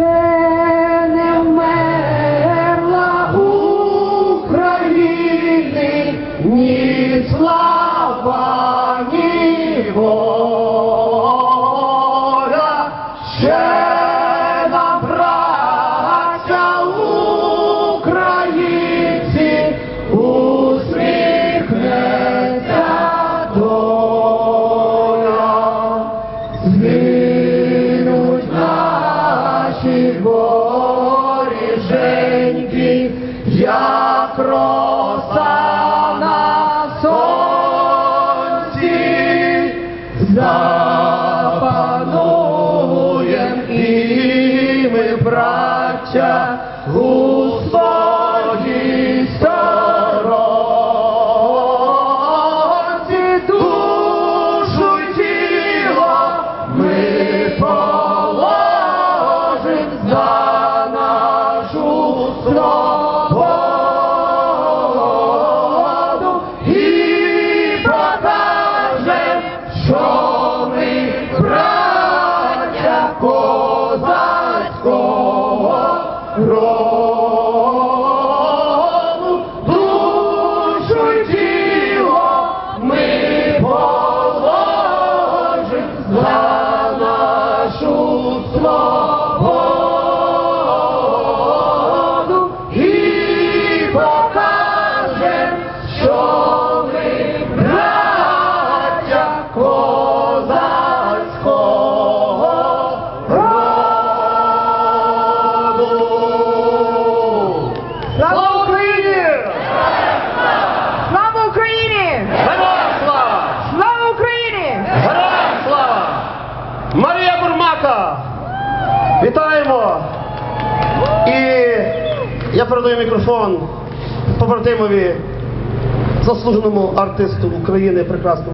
Tschüss. як роса на сонці, запануєм і ми, браття, гуляємо. козацького роду. Собака! Вітаємо! І я передаю мікрофон побратимові, заслуженому артисту України прекрасному.